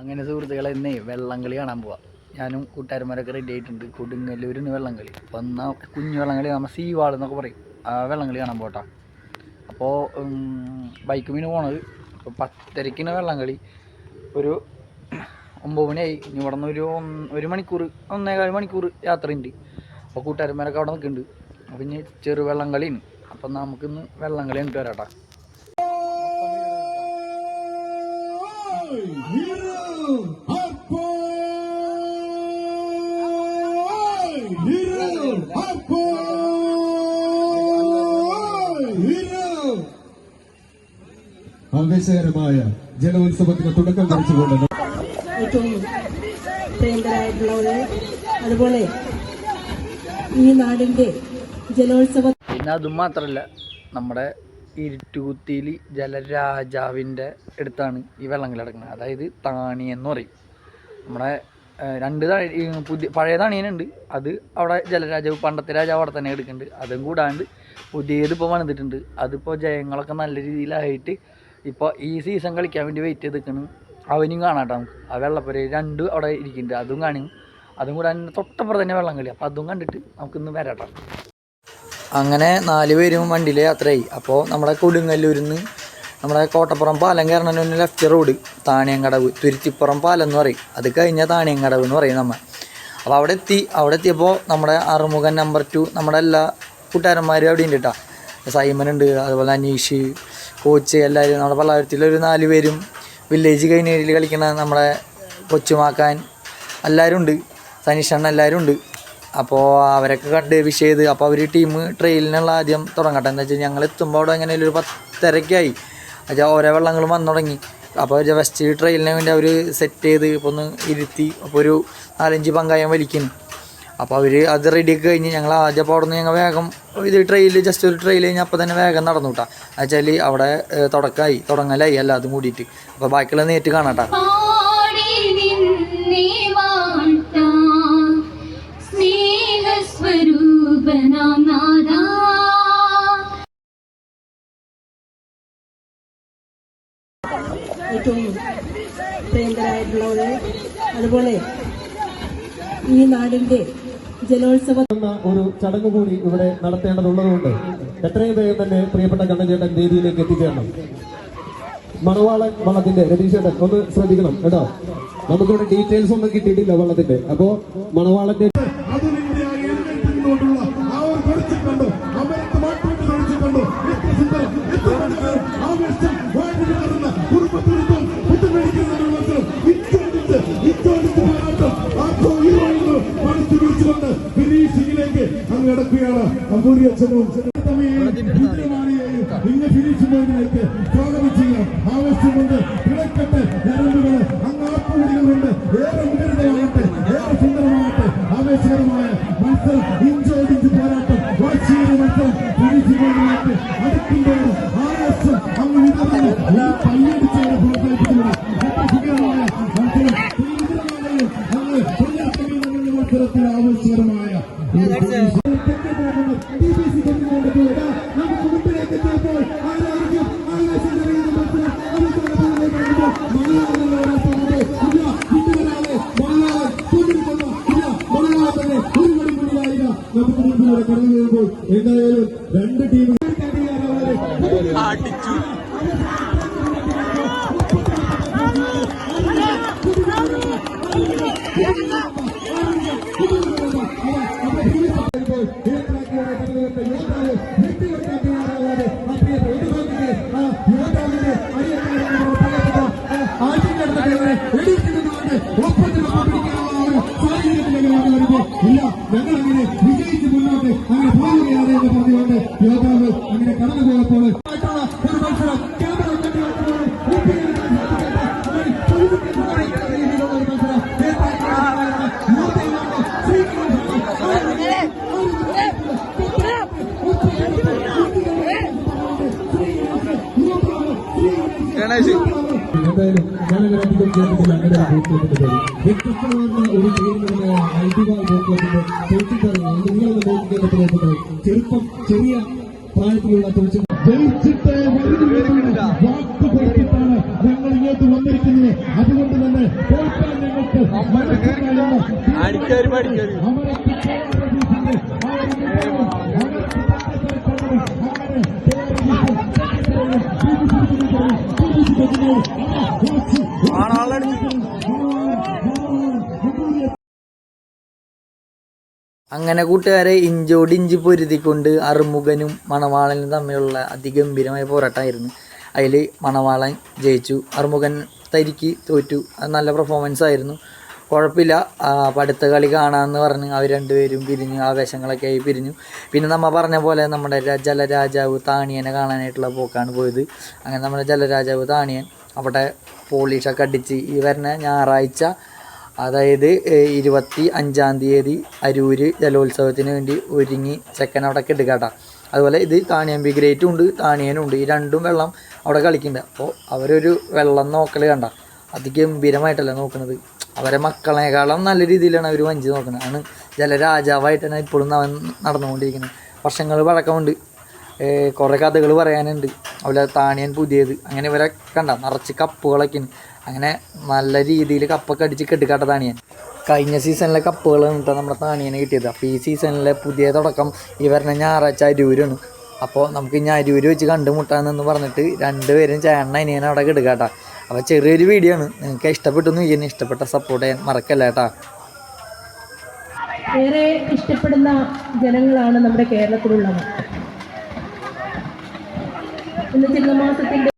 അങ്ങനെ സുഹൃത്തുക്കളെ ഇന്നേ വെള്ളംകളി കാണാൻ പോവാം. ഞാനും കൂട്ടുകാരന്മാരൊക്കെ റെഡി ആയിട്ടുണ്ട്. കൊടുങ്ങല്ലൂരിൽ വെള്ളം കളി. എന്നാൽ കുഞ്ഞു വെള്ളംകളി നമ്മൾ സീവാൾ എന്നൊക്കെ പറയും. ആ വെള്ളം കളി കാണാൻ പോട്ടാ അപ്പോൾ ബൈക്ക് മീന് പോണത് അപ്പോൾ പത്തരക്കിന് വെള്ളംകളി ഒരു ഒമ്പത് മണിയായി. ഇനി ഇവിടെ നിന്ന് ഒരു ഒരു മണിക്കൂർ ഒന്നേകാൽ മണിക്കൂർ യാത്രയുണ്ട്. അപ്പോൾ കൂട്ടുകാരന്മാരൊക്കെ അവിടെ നിൽക്കുന്നുണ്ട്. അപ്പോൾ ഇനി ചെറു വെള്ളംകളിയാണ് അപ്പം നമുക്കിന്ന് വെള്ളം കളി കണ്ടിട്ട് വരാട്ടാ. ആവേശകരമായ ജലോത്സവത്തിന് തുടക്കം കുറിച്ചുകൊണ്ട് ഏറ്റവും പ്രിയങ്കരായിട്ടുള്ളവരെ അതുപോലെ ഈ നാടിന്റെ ജലോത്സവ പിന്നെ അതും മാത്രമല്ല നമ്മുടെ ഇരുട്ടുകുത്തിയിൽ ജലരാജാവിന്റെ അടുത്താണ് ഈ വെള്ളം കിടക്കുന്നത്. അതായത് താണി എന്ന് പറയും. നമ്മുടെ രണ്ട് പുതിയ പഴയ താണിയനുണ്ട്. അത് അവിടെ ജലരാജാവ് പണ്ടത്തെ രാജാവ് അവിടെ തന്നെ എടുക്കുന്നുണ്ട് അതും കൂടാണ്ട് പുതിയത് ഇപ്പോൾ വന്നിട്ടുണ്ട്. അതിപ്പോൾ ജയങ്ങളൊക്കെ നല്ല രീതിയിലായിട്ട് ഇപ്പോൾ ഈ സീസൺ കളിക്കാൻ വേണ്ടി വെയിറ്റ് ചെയ്ത് നിൽക്കണം അവനും കാണാട്ടോ നമുക്ക്. ആ വെള്ളപ്പുര രണ്ടും അവിടെ ഇരിക്കുന്നുണ്ട്. അതും കാണും. അതും കൂടാണ്ട് തൊട്ടപ്പുറം തന്നെ വെള്ളം കളി അപ്പോൾ അതും കണ്ടിട്ട് നമുക്കിന്ന് വരാട്ടോ അങ്ങനെ നാല് പേരും വണ്ടിയിൽ യാത്രയായി. അപ്പോൾ നമ്മുടെ കൊടുങ്ങല്ലൂരിൽ നിന്ന് നമ്മുടെ കോട്ടപ്പുറം പാലം കയറണ ലെഫ്റ്റ് റോഡ് താണിയങ്കടവ് തുരുത്തിപ്പുറം പാലം എന്ന് പറയും. അത് കഴിഞ്ഞാൽ താണിയങ്കടവ് എന്ന് പറയും നമ്മൾ അപ്പോൾ അവിടെ എത്തി. അവിടെ എത്തിയപ്പോൾ നമ്മുടെ അറുമുഖൻ നമ്പർ ടു നമ്മുടെ എല്ലാ കൂട്ടുകാരന്മാരും അവിടെ ഉണ്ട് കേട്ടോ സൈമൻ ഉണ്ട് അതുപോലെ അനീഷ് കോച്ച് എല്ലാവരും നമ്മുടെ പള്ളാരത്തിലൊരു നാല് പേരും വില്ലേജ് കഴിഞ്ഞ കളിക്കുന്ന നമ്മുടെ കൊച്ചുമാക്കാൻ എല്ലാവരും ഉണ്ട്. സനീഷണ്ണ എല്ലാവരും ഉണ്ട്. അപ്പോൾ അവരൊക്കെ കണ്ട് വിഷ് ചെയ്ത്. അപ്പോൾ അവർ ടീം ട്രെയിലിനുള്ള ആദ്യം തുടങ്ങട്ടെ. എന്ന് വെച്ചാൽ ഞങ്ങൾ എത്തുമ്പോൾ അവിടെ എങ്ങനെ ഒരു പത്തരക്കായി. എന്നുവെച്ചാൽ ഓരോ വെള്ളങ്ങളും വന്നു തുടങ്ങി. അപ്പോൾ ജസ്റ്റ് ട്രെയിലിന് വേണ്ടി അവർ സെറ്റ് ചെയ്ത് ഇപ്പോൾ ഒന്ന് ഇരുത്തി. അപ്പോൾ ഒരു നാലഞ്ച് പങ്കായം വലിക്കുന്നു. അപ്പോൾ അവർ അത് റെഡിയൊക്കെ കഴിഞ്ഞ് ഞങ്ങൾ ആദ്യം അപ്പോൾ അവിടെ ഞങ്ങൾ വേഗം ഇത് ട്രെയിൽ ജസ്റ്റ് ഒരു ട്രെയിൽ കഴിഞ്ഞാൽ അപ്പോൾ തന്നെ വേഗം നടന്നു കേട്ടോ എന്നുവെച്ചാൽ അവിടെ തുടക്കമായി തുടങ്ങലായി എല്ലാതും കൂടിയിട്ട്. അപ്പോൾ ബാക്കിയുള്ള നേരിട്ട് കാണാം കേട്ടോ അതുപോലെ ഈ നാടിന്റെ ജലോത്സവ എന്ന ഒരു ചടങ്ങ് കൂടി ഇവിടെ നടത്തേണ്ടതുള്ളതുകൊണ്ട് എത്രയും വേഗം തന്നെ പ്രിയപ്പെട്ട കണ്ണഞ്ചേട്ടൻ വേദിയിലേക്ക് എത്തിച്ചേരണം. മണവാളൻ വള്ളത്തിന്റെ രതീശേട്ടൻ ഒന്ന് ശ്രദ്ധിക്കണം കേട്ടോ. നമുക്കിവിടെ ഡീറ്റെയിൽസ് ഒന്നും കിട്ടിയിട്ടില്ല വള്ളത്തിന്റെ. അപ്പോ മണവാളന്റെ അതിനുവേണ്ടിയായി കിടക്കുകയാണ് അമ്പൂരി അച്ഛനും ഇന്ന് ഫിനിഷ് പോയിന്റിലേക്ക് സ്വാഗതം ചെയ്യാം. ആവേശം കിടക്കട്ടെ ഞരമ്പുകൾ അങ്ങ് ആപ്പുവിളികൾ കൊണ്ട് ഏറെ മുഖരിതമാകട്ടെ ഏറെ സുന്ദരമാകട്ടെ. ആവേശകരമായ മത്സരം ഇഞ്ചോടിഞ്ച് പോരാട്ടം. വാശിയുടെ മത്സരം ഫിനിഷ് പോയിന്റിലേക്ക് അടുക്കുമ്പോഴും ആവേശം അങ്ങ് വിതറുന്നു ഈ പയ്യടിച്ചവരെ പ്രോത്സാഹിപ്പിക്കുന്നത് സുഖകരമായ മത്സരം. തിരുവിതാംകൂറിൽ അങ്ങ് മത്സരത്തിൽ ആവേശകരമായ ഒരു finish. തെക്കേ പോകുന്നു. DBC കൊണ്ടുകൊണ്ട് പോവുക. നമുക്ക് മുമ്പിലേക്ക് എത്തിയപ്പോൾ ആരായിരിക്കും ആവേശം നിറയുന്ന മത്സരം അവസാനത്തിലേക്ക് വരുമ്പോൾ എന്തായാലും രണ്ട് സമയത്ത് ഇല്ല വിട്ടുവരാതെ മലയാളം കൊണ്ടിരിക്കുന്നു ഇല്ല മലയാളം തന്നെ ഒരു മണി മുന്നിലായില്ല നമുക്ക് മുമ്പിലൂടെ കടന്നു വരുമ്പോൾ എന്തായാലും രണ്ട് ടീമുകൾ ഞങ്ങൾ അങ്ങനെ വിജയിച്ച് മുന്നോട്ട് അങ്ങനെ പോകുകയാണ് എന്ന് പറഞ്ഞുകൊണ്ട് യോദ്ധാവ് അങ്ങനെ കടന്നു പോയപ്പോൾ എന്തായാലും ഞാനങ്ങനെ അധികം കേട്ടിട്ടില്ല അങ്ങനെ ഒരു ബോട്ട് പേര് വ്യത്യസ്തമാർന്ന ഒരു പേരിലുള്ള ഐതിഹായ ബോട്ട് തോറ്റിത്തറിഞ്ഞു നിങ്ങളൊന്ന് ബോട്ട് ചെറുപ്പം ചെറിയ പ്രായത്തിലുള്ള തോച്ചു ജയിച്ചിട്ട് വാക്ക് കൊടുത്തിട്ടാണ് ഞങ്ങൾ ഇങ്ങോട്ട് വന്നിരിക്കുന്നത്. അതുകൊണ്ട് തന്നെ തോൽക്കാൻ ഞങ്ങൾക്ക് അവരെ അങ്ങനെ കൂട്ടുകാരെ ഇഞ്ചോട് ഇഞ്ചി പൊരുതിക്കൊണ്ട് അറുമുഖനും മണവാളനും തമ്മിലുള്ള അതിഗംഭീരമായ പോരാട്ടമായിരുന്നു. അതിൽ മണവാളൻ ജയിച്ചു അറുമുഖൻ തരിക്ക് തോറ്റു. അത് നല്ല പെർഫോമൻസ് ആയിരുന്നു. കുഴപ്പമില്ല. അടുത്ത കളി കാണാമെന്ന് പറഞ്ഞ് അവർ രണ്ടുപേരും പിരിഞ്ഞു ആവേശങ്ങളൊക്കെ ആയി പിരിഞ്ഞു. പിന്നെ നമ്മൾ പറഞ്ഞ പോലെ നമ്മുടെ ജലരാജാവ് താണിയനെ കാണാനായിട്ടുള്ള പോക്കാണ് പോയത്. അങ്ങനെ നമ്മുടെ ജലരാജാവ് താണിയൻ അവിടെ പോളിഷൊക്കെ അടിച്ച് ഈ വരുന്ന ഞായറാഴ്ച അതായത് ഇരുപത്തി അഞ്ചാം തീയതി അരൂർ ജലോത്സവത്തിന് വേണ്ടി ഒരുങ്ങി ചെക്കൻ അവിടെ കെടുക്കാട്ടാ അതുപോലെ ഇത് താണിയമ്പി ഗ്രേറ്റും ഉണ്ട് താണിയനും ഉണ്ട്. ഈ രണ്ടും വെള്ളം അവിടെ കളിക്കുന്നുണ്ട്. അപ്പോൾ അവരൊരു വെള്ളം നോക്കൽ കണ്ട. അതിഗംഭീരമായിട്ടല്ല നോക്കുന്നത് അവരെ മക്കളെക്കാളും നല്ല രീതിയിലാണ് അവർ വഞ്ചി നോക്കുന്നത് ആണ് ജലരാജാവായിട്ടാണ് ഇപ്പോഴും അവൻ നടന്നുകൊണ്ടിരിക്കുന്നത്. വർഷങ്ങൾ പഴക്കമുണ്ട്. കുറേ കഥകൾ പറയാനുണ്ട്. അതുപോലെ താണിയൻ പുതിയത്. അങ്ങനെ ഇവരെ കണ്ട നിറച്ച് കപ്പുകളൊക്കെ അങ്ങനെ നല്ല രീതിയിൽ കപ്പൊക്കെ അടിച്ച് കെട്ടിക്കാട്ട താണിയൻ. കഴിഞ്ഞ സീസണിലെ കപ്പുകളാണ് കേട്ടോ നമ്മുടെ താണിയനെ കിട്ടിയത്. അപ്പോൾ ഈ സീസണിലെ പുതിയ തുടക്കം ഈ ഞായറാഴ്ച അരൂരാണ്. അപ്പോൾ നമുക്ക് ഇനി അരൂര് വെച്ച് കണ്ടുമുട്ടാന്നെന്ന് പറഞ്ഞിട്ട് രണ്ടുപേരും ചേട്ടൻ അനിയനെ അവിടെ കിടക്കാട്ടാ. അപ്പോൾ ചെറിയൊരു വീഡിയോ ആണ്. നിങ്ങൾക്ക് ഇഷ്ടപ്പെട്ടെന്ന് ഇനി ഇഷ്ടപ്പെട്ട സപ്പോർട്ട് ചെയ്യാൻ മറക്കല്ല കേട്ടാ. ഏറെ ഇഷ്ടപ്പെടുന്ന ജനങ്ങളാണ് നമ്മുടെ കേരളത്തിലുള്ളവർ ഇന്ന് ചിങ്ങമാസത്തിന്റെ